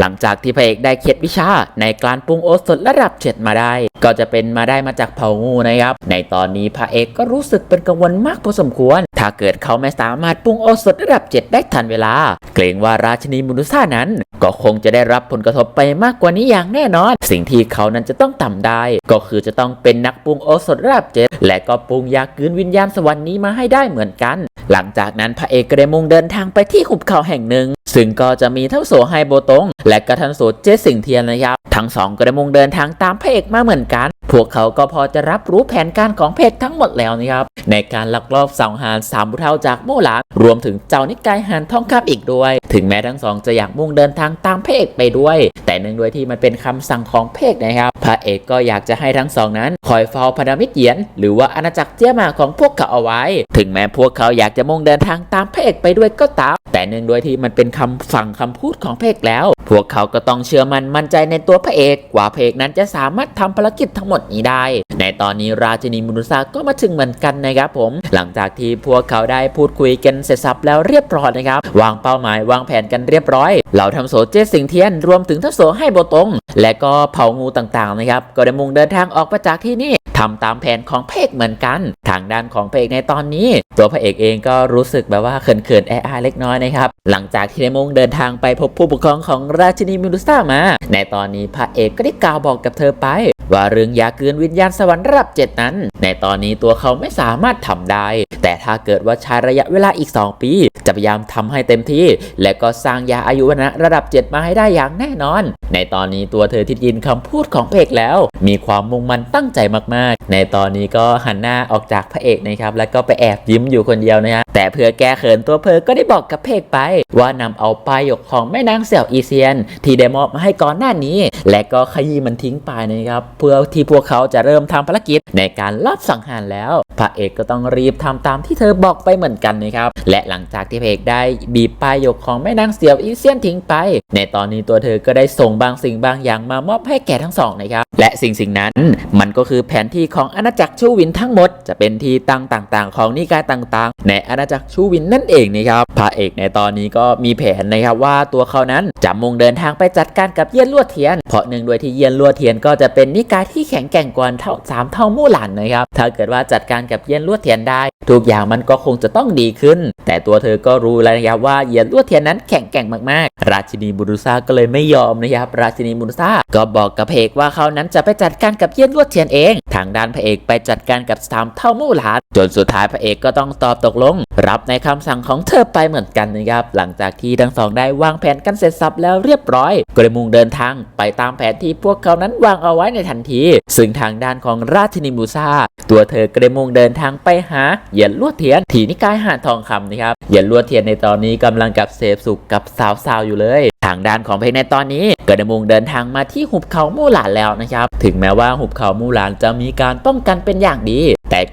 หลังจากที่พระเอกได้เคล็ดวิชาในการปรุงโอสถระดับเจ็ดมาได้ ก็จะเป็นมาได้มาจากเผ่างูนะครับ ในตอนนี้พระเอกก็รู้สึกเป็นกังวลมากพอสมควร ถ้าเกิดเขาไม่สามารถปรุงโอสถระดับเจ็ดได้ทันเวลา เกรงว่าราชินีมุนุซ่านั้น ก็คงจะได้รับผลกระทบไปมากกว่านี้อย่างแน่นอน สิ่งที่เขานั้นจะต้องทำได้ ก็คือจะต้องเป็นนักปรุงโอสถระดับเจ็ดและก็ปรุงยากืนวิญญาณสวรรค์นี้มาให้ได้เหมือนกัน หลังจากนั้นพระเอกก็ได้มุ่งเดินทางไปที่หุบเขาแห่งหนึ่งซึ่งก็จะมีทั้งโสไฮโบตง และก็ทันโสเจสิงเทียนนะครับทั้งสองก็ได้มุ่งเดินทางตามพระเอกมาเหมือนกัน พวกเขาก็พอจะรับรู้แผนการของเพชรทั้งหมดแล้วนะครับ ในการลักลอบสังหารสามบุเท่าจากโมหลานรวมถึงเจ้านิกายหันทองคำอีกด้วย ถึงแม้ทั้งสองจะอยากมุ่งเดินทางตามพระเอกไปด้วย แต่เนื่องด้วยที่มันเป็นคำสั่งของเอกนะครับ พระเอกก็อยากจะให้ทั้งสองนั้น คอยเฝ้าพันธมิตรเยียน หรือว่าอาณาจักรเจี้ยหมาของพวกเขาเอาไว้ ถึงแม้พวกเขาอยากจะมุ่งเดินทางตามพระเอกไปด้วยก็ตาม แต่เนื่งด้วยที่มันเป็นคำสั่งคำพูดของพระเอกแล้ว พวกเขาก็ต้องเชื่อมันมั่นใจในตัวพระเอกว่าพระเอกนั้นจะสามารถทำภารกิจทั้งหมดนี้ได้ ในตอนนี้ราชินีมุนุซาก็มาถึงเหมือนกันนะครับผม หลังจากที่พวกเขาได้พูดคุยกันเสร็จสับแล้วเรียบร้อยนะครับ วางเป้าหมายวางแผนกันเรียบร้อย เหล่าทำโสเจสิงเทียนรวมถึงทัศโสให้โบตง และก็เผ่างูต่างๆนะครับ ก็ได้มุ่งเดินทางออกมาจากที่นี่ทำตามแผนของพระเอกเหมือนกัน ทางด้านของพระเอกในตอนนี้ ตัวพระเอกเองก็รู้สึกแบบว่าเขินๆแออายเล็กน้อยนะครับ หลังจากที่ได้มุ่งเดินทางไปพบผู้ปกครองของราชินีมิลุซ่ามา ในตอนนี้พระเอกก็ได้กล่าวบอกกับเธอไปว่าเรื่องยาเกินวิญญาณสวรรค์ระดับเจ็ดนั้น ในตอนนี้ตัวเขาไม่สามารถทำได้ แต่ถ้าเกิดว่าใช้ระยะเวลาอีก 2 ปี จะพยายามทำให้เต็มที่ และก็สร้างยาอายุวนะระดับ 7 มาให้ได้อย่างแน่นอน ในตอนนี้ตัวเธอที่ยินคำพูดของพระเอกแล้ว มีความมุ่งมั่นตั้งใจมากๆ ในตอนนี้ก็หันหน้าออกจากพระเอกนะครับแล้วก็ไปแอบยิ้มอยู่คนเดียวนะฮะแต่เพื่อแก้เขินตัวเพอก็ได้บอกกับพระเอกไป ว่านำเอาปลายหยกของแม่นางเสี่ยวอีเซียน ที่ได้มอบมาให้ก่อนหน้านี้ และก็ขยี้มันทิ้งไปนะครับเพื่อที่พวกเขาจะเริ่มทำภารกิจในการลอบสังหารแล้ว พระเอกก็ต้องรีบทำตามที่เธอบอกไปเหมือนกันนะครับ และหลังจากที่เอกได้บีบปลายหยกของแม่นางเสียวอีเซียนทิ้งไป ในตอนนี้ตัวเธอก็ได้ส่งบางสิ่งบางอย่างมามอบให้แก่ทั้งสองนะครับ และสิ่งสิ่งนั้นมันก็คือแผนที่ของอาณาจักรชูวินทั้งหมด จะเป็นที่ตั้งต่างๆ ของนิกายต่างๆ ในอาณาจักรชูวินนั่นเองนะครับพระเอกในตอนนี้ก็มีแผนนะครับว่าตัวเขานั้นจะมุ่งเดินทางไปจัดการกับเยี่ยนลวดเทียน เพราะหนึ่งด้วยที่เยี่ยนลวดเทียนก็จะเป็นนิกายที่แข็งแกร่งกว่าเท่าสามเท่ามู่หลานนะครับถ้าเกิดว่าจัดการกับเยี่ยนลวดเทียนได้ทุกอย่างมันก็คงจะต้องดีขึ้น แต่ตัวเธอก็รู้แล้วนะครับว่าเหยียนลวดเทียนนั้นแข็งแกร่งมากๆราชินีบุรุษาก็เลยไม่ยอมนะครับราชินีบุรุษาก็บอกกับพระเอกว่าเขานั้นจะไปจัดการกับเยี่ยนลวดเทียนเอง ทางด้านพระเอกไปจัดการกับสามเท่ามู่หลานจนสุดท้ายพระเอกก็ต้องตอบตกลง รับในคำสั่งของเธอไปเหมือนกันนะครับหลังจากที่ทั้งสองได้วางแผนกันเสร็จสับแล้วเรียบร้อยก็เลยมุ่งเดินทางไปตามแผนที่พวกเขานั้นวางเอาไว้ในทันที ซึ่งทางด้านของราชินีมูซาตัวเธอก็ได้มุ่งเดินทางไปหาเหยียนลวดเทียน ถีนิกายหาทองคำนะครับเหยียนลวดเทียนในตอนนี้กำลังกับเสพสุขกับสาวๆอยู่เลย ทางด้านของเพลงในตอนนี้ก็ได้มุ่งเดินทางมาที่หุบเขามู่หลานแล้วนะครับ ถึงแม้ว่าหุบเขามู่หลานจะมีการป้องกันเป็นอย่างดี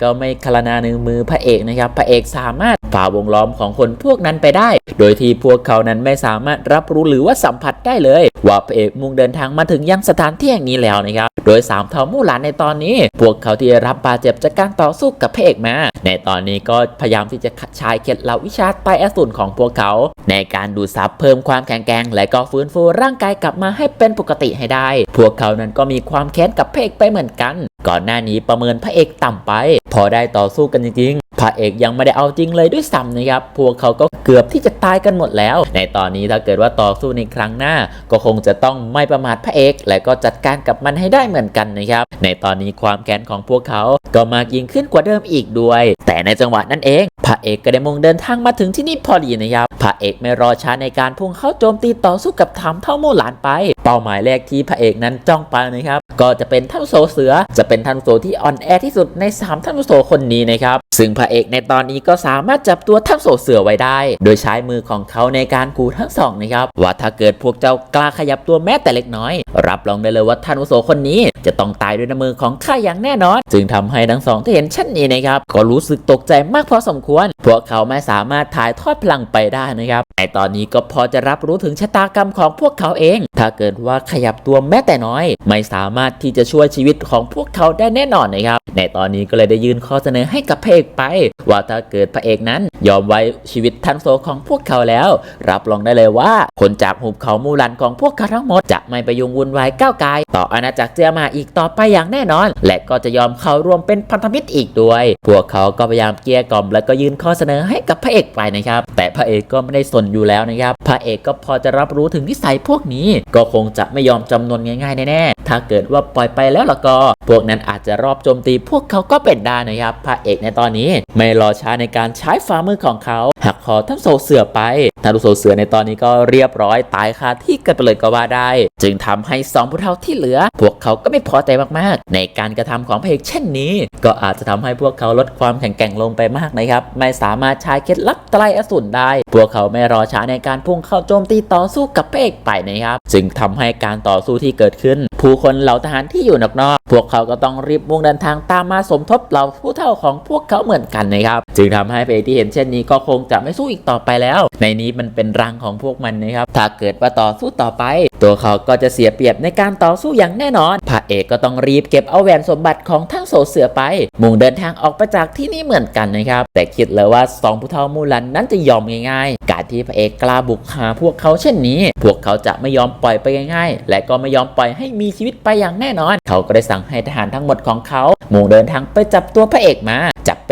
ก็ไม่คลนาหนึ่งมือพระเอกนะครับ พระเอกสามารถฝ่าวงล้อมของคนพวกนั้นไปได้ โดยที่พวกเขานั้นไม่สามารถรับรู้หรือว่าสัมผัสได้เลย ว่าพระเอกมุ่งเดินทางมาถึงยังสถานที่แห่งนี้แล้วนะครับ โดยสามเท่ามู่หลานในตอนนี้ พวกเขาที่รับบาดเจ็บจากการต่อสู้กับพระเอกมา ในตอนนี้ก็พยายามที่จะใช้เคล็ดลับวิชาไตอสูรของพวกเขา ในการดูดซับเพิ่มความแข็งแกร่งและก็ฟื้นฟูร่างกายกลับมาให้เป็นปกติให้ได้ พวกเขานั้นก็มีความแค้นกับพระเอกไปเหมือนกัน ก่อนหน้านี้ประเมินพระเอกต่ำไป พอได้ต่อสู้กันจริง พระเอกยังไม่ได้เอาจริงเลยด้วยซ้ำนะครับ พวกเขาก็เกือบที่จะตายกันหมดแล้ว ในตอนนี้ถ้าเกิดว่าต่อสู้ในครั้งหน้า ก็คงจะต้องไม่ประมาทพระเอก และก็จัดการกับมันให้ได้เหมือนกันนะครับ ในตอนนี้ความแค้นของพวกเขาก็มากยิ่งขึ้นกว่าเดิมอีกด้วย แต่ในจังหวะนั้นเองพระเอกก็ได้มุ่งเดินทางมาถึงที่นี่พอดีนะครับพระเอกไม่รอช้าในการพุ่งเข้าโจมตีต่อสู้กับถามเท่าโมหลานไป เป้าหมายแรกที่พระเอกนั้นจ้องไปนะครับก็จะเป็นท่านโซเสือ จะเป็นท่านโซที่อ่อนแอที่สุดในสามท่านโซคนนี้นะครับซึ่งพระเอกในตอนนี้ก็สามารถจับตัวทั้งโศเสือไว้ได้ โดยใช้มือของเขาในการกูทั้งสองนะครับว่าถ้าเกิดพวกเจ้ากล้าขยับตัวแม้แต่เล็กน้อย รับรองได้เลยว่าท่านโสคนนี้ จะต้องตายด้วยน้ำมือของข้าอย่างแน่นอน จึงทำให้ทั้งสองที่เห็นเช่นนี้นะครับก็รู้สึกตกใจมากพอสมควร พวกเขาไม่สามารถถ่ายทอดพลังไปได้นะครับในตอนนี้ก็พอจะรับรู้ถึงชะตากรรมของพวกเขาเอง ถ้าเกิดว่าขยับตัวแม้แต่น้อย ไม่สามารถที่จะช่วยชีวิตของพวกเขาได้แน่นอนนะครับ ในตอนนี้ก็เลยได้ยื่นข้อเสนอให้กับพระเอกไป ว่าถ้าเกิดพระเอกนั้น ยอมไว้ชีวิตทันโซของพวกเขาแล้ว รับรองได้เลยว่าคนจากหุบเขามูลันของพวกเขาทั้งหมดจะไม่ไปยุ่งวุ่นวายก้าวไกลต่ออาณาจักรเจียมาอีกต่อไปอย่างแน่นอน และก็จะยอมเข้าร่วมเป็นพันธมิตรอีกด้วย พวกเขาก็พยายามเกลี้ยกล่อม และก็ยื่นข้อเสนอให้กับพระเอกไปนะครับ แต่พระเอกก็ไม่ได้สนอยู่แล้วนะครับ พระเอกก็พอจะรับรู้ถึงนิสัยพวกนี้ ก็คงจะไม่ยอมจำนวนง่ายๆแน่ๆ ถ้าเกิดว่าปล่อยไปแล้วล่ะก็ พวกนั้นอาจจะรอบโจมตีพวกเขาก็เป็นได้นะครับ พระเอกในตอนนี้ ไม่รอช้าในการใช้ฝ่ามือของเขา หักคอท่านโซเสือไปท่านโซเสือในตอนนี้ก็เรียบร้อยตายคาที่กันไปเลยก็ว่าได้ จึงทำให้สองผู้เฒ่าที่เหลือ พวกเขาก็ไม่พอใจมากๆ ในการกระทำของพระเอกเช่นนี้ ก็อาจจะทำให้พวกเขาลดความแข็งแกร่งลงไปมากนะครับ ไม่สามารถใช้เคล็ดลับไตรอสูรได้ พวกเขาไม่รอช้าในการพุ่งเข้าโจมตีต่อสู้กับพระเอกไปนะครับ จึงทำให้การต่อสู้ที่เกิดขึ้น ผู้คนเหล่าทหารที่อยู่นอกๆพวกเขาก็ต้องรีบมุ่งเดินทางตามมาสมทบเหล่าผู้เฒ่าของพวกเขาเหมือนกันนะครับ จึงทำให้พระเอกที่เห็นเช่นนี้ก็คงจะจะไม่สู้อีกต่อไปแล้ว ในนี้มันเป็นรังของพวกมันนะครับ ถ้าเกิดว่าต่อสู้ต่อไป ตัวเขาก็จะเสียเปรียบในการต่อสู้อย่างแน่นอน พระเอกก็ต้องรีบเก็บเอาแหวนสมบัติของทั้งโสเสือไป มุ่งเดินทางออกไปจากที่นี่เหมือนกันนะครับ แต่คิดเลยว่าสองผู้เฒ่ามูลันนั้นจะยอมง่ายๆ การที่พระเอกกล้าบุกหาพวกเขาเช่นนี้ พวกเขาจะไม่ยอมปล่อยไปง่ายๆ และก็ไม่ยอมปล่อยให้มีชีวิตไปอย่างแน่นอน เขาก็ได้สั่งให้ทหารทั้งหมดของเขา มุ่งเดินทางไปจับตัวพระเอกมา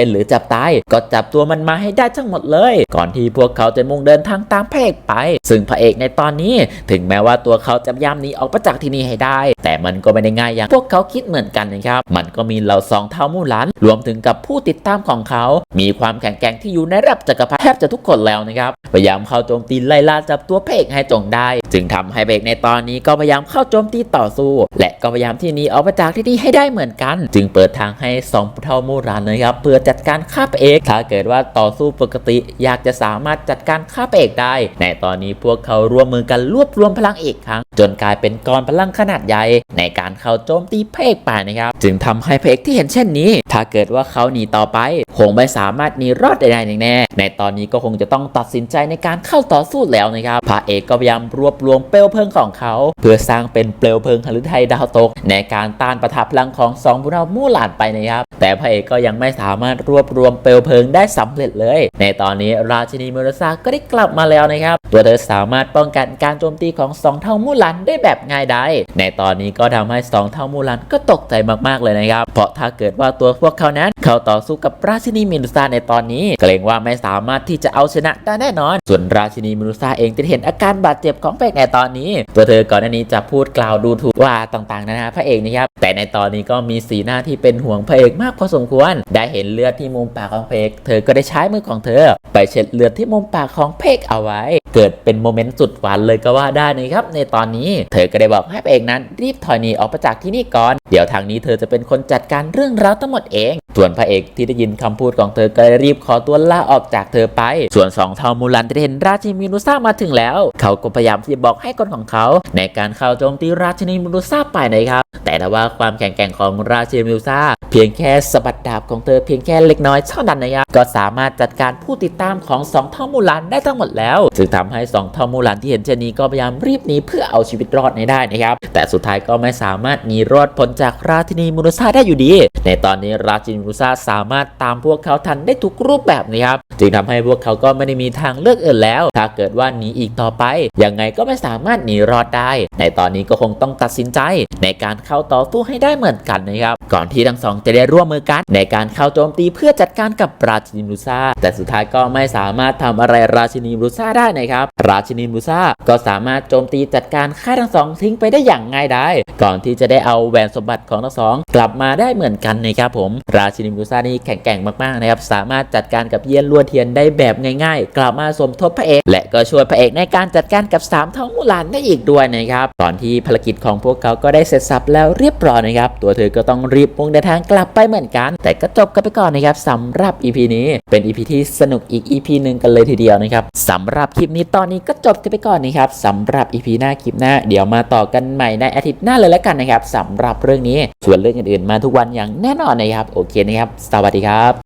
เป็นหรือจับตาย ก็จับตัวมันมาให้ได้ทั้งหมดเลย ก่อนที่พวกเขาจะมุ่งเดินทางตามพระเอกไป ซึ่งพระเอกในตอนนี้ ถึงแม้ว่าตัวเขาจะพยายามหนีออกไปจากที่นี่ให้ได้ แต่มันก็ไม่ได้ง่ายอย่างพวกเขาคิดเหมือนกันนะครับ มันก็มีเหล่าสองเท่ามู่หลันรวมถึงกับผู้ติดตามของเขา มีความแข็งแกร่งที่อยู่ในระดับจักรพรรดิแทบจะทุกคนแล้วนะครับ พยายามเข้าโจมตีไล่ล่าจับตัวพระเอกให้จงได้ จึงทำให้เอกในตอนนี้ก็พยายามเข้าโจมตีต่อสู้ และก็พยายามที่หนีออกมาจากที่นี่ให้ได้เหมือนกัน จึงเปิดทางให้สองเท่ามูรานนะครับเพื่อจัดการฆ่าเอกถ้าเกิดว่าต่อสู้ปกติอยากจะสามารถจัดการฆ่าเอกได้ ในตอนนี้พวกเขาร่วมมือกันรวบรวมพลังอีกครั้งจนกลายเป็นกองพลังขนาดใหญ่ในการเข้าโจมตีพระเอกป่านะครับ จึงทำให้พระเอกที่เห็นเช่นนี้ ถ้าเกิดว่าเขาหนีต่อไป คงไม่สามารถหนีรอดได้แน่ในตอนนี้ก็คงจะต้องตัดสินใจในการเข้าต่อสู้แล้วนะครับพระเอกก็พยายามรวบรวมเปลวเพลิงของเขา เพื่อสร้างเป็นเปลวเพลิงหฤทัยดาวตก ในการต้านประทับพลังของสองผู้เฒ่ามู่หลานไปนะครับแต่พระเอกก็ยังไม่สามารถรวบรวมเปลวเพลิงได้สำเร็จเลย ในตอนนี้ราชินีเมรซาก็ได้กลับมาแล้วนะครับตัวเธอสามารถป้องกันการโจมตีของสองเท่ามู่หลันได้แบบง่ายดายในตอนนี้ก็ทำให้สองเท่ามูลันก็ตกใจมากๆเลยนะครับ เพราะถ้าเกิดว่าตัวพวกเขานั้นเข้าต่อสู้กับราชินีเมรุซาในตอนนี้ เกรงว่าไม่สามารถที่จะเอาชนะได้แน่นอน ส่วนราชินีเมรุซาเองจะเห็นอาการบาดเจ็บของพระเอกในตอนนี้ ตัวเธอก่อนหน้านี้จะพูดกล่าวดูถูกว่าต่างๆนานาพระเอกนะครับแต่ในตอนนี้ก็มีสีหน้าที่เป็นห่วงพระเอกมากพอสมควร ได้เห็นเลือดที่มุมปากของพระเอกเธอก็ได้ใช้มือของเธอ ไปเช็ดเลือดที่มุมปากของเอกเอาไว้ เกิดเป็นโมเมนต์สุดหวานเลยก็ว่าได้นะครับ ในตอนนี้เธอก็ได้บอกให้พระเอกนั้นรีบถอยหนีออกไปจากที่นี่ก่อน เดี๋ยวทางนี้เธอจะเป็นคนจัดการเรื่องราวทั้งหมดเอง ส่วนพระเอกที่ได้ยินคำพูดของเธอก็รีบขอตัวลาออกจากเธอไป ส่วนสองเทามูลันที่เห็นราชินีมินุซ่ามาถึงแล้ว เขาก็พยายามที่จะบอกให้คนของเขา ในการเข้าโจมตีราชินีมินุซ่าไปนะครับแต่ถ้าว่าความแข็งแกร่งของราชินีมินุซ่าเพียงแค่สะบัดดาบของเธอเพียงแค่เล็กน้อยเท่านั้นนะครับก็สามารถจัดการผู้ติดตามของสองเท่ามูลันได้ทั้งหมดแล้วจึงทำให้สองเท่ามูลันที่เห็นเช่นนี้ก็พยายามรีบหนีเพื่อเอาชีวิตรอดในได้นะครับแต่สุดท้ายก็ไม่สามารถหนีรอดพ้นจากราชินีมินุซาได้อยู่ดี ในตอนนี้ราชินีมินุซาสามารถตามพวกเขาทันได้ทุกรูปแบบนะครับจึงทำให้พวกเขาก็ไม่ได้มีทางเลือกอื่นแล้ว ถ้าเกิดว่าหนีอีกต่อไป ยังไงก็ไม่สามารถหนีรอดได้ ในตอนนี้ก็คงต้องตัดสินใจ ในการเข้าต่อสู้ให้ได้เหมือนกันนะครับ ก่อนที่ทั้งสองจะได้ร่วมมือกัน ในการเข้าโจมตีเพื่อจัดการกับราชินีมินุซาแต่สุดท้ายก็ไม่สามารถทำอะไรราชินีมินุซ่าได้นะครับ ราชินีมินุซ่าก็สามารถโจมตีจัดการฆ่าทั้งสองทิ้งไปได้อย่างง่ายดายก่อนที่จะได้เอาแหวนสมบัติของทั้งสองกลับมาได้เหมือนกันนะครับผมราชินีมินุซ่านี่แข็งแกร่งมากๆนะครับสามารถจัดการกับเยียนลวดเทียนได้แบบง่าย ๆ กลับมาสมทบพระเอกและก็ช่วยพระเอกในการจัดการกับสามท้องมูลานได้อีกด้วยนะครับก่อนที่ภารกิจของพวกเขาก็ได้เสร็จสับแล้วเรียบร้อยนะครับตัวเธอก็ต้องรีบมุ่งเดินทางกลับไปเหมือนกัน แต่ก็จบกันไปก่อนนะครับสำหรับ EP นี้เป็น EP ที่สนุกอีก EP หนึ่งกันเลยทีเดียวนะครับสำหรับคลิปนี้ตอนนี้ก็จบกันไปก่อนนะครับสำหรับ EP หน้าคลิปหน้าเดี๋ยวมาต่อกันใหม่ในอาทิตย์หน้าเลยแล้วกันนะครับสำหรับเรื่องนี้ส่วนเรื่องอื่นๆมาทุกวันอย่างแน่นอนนะครับโอเคนะครับ สวัสดีครับ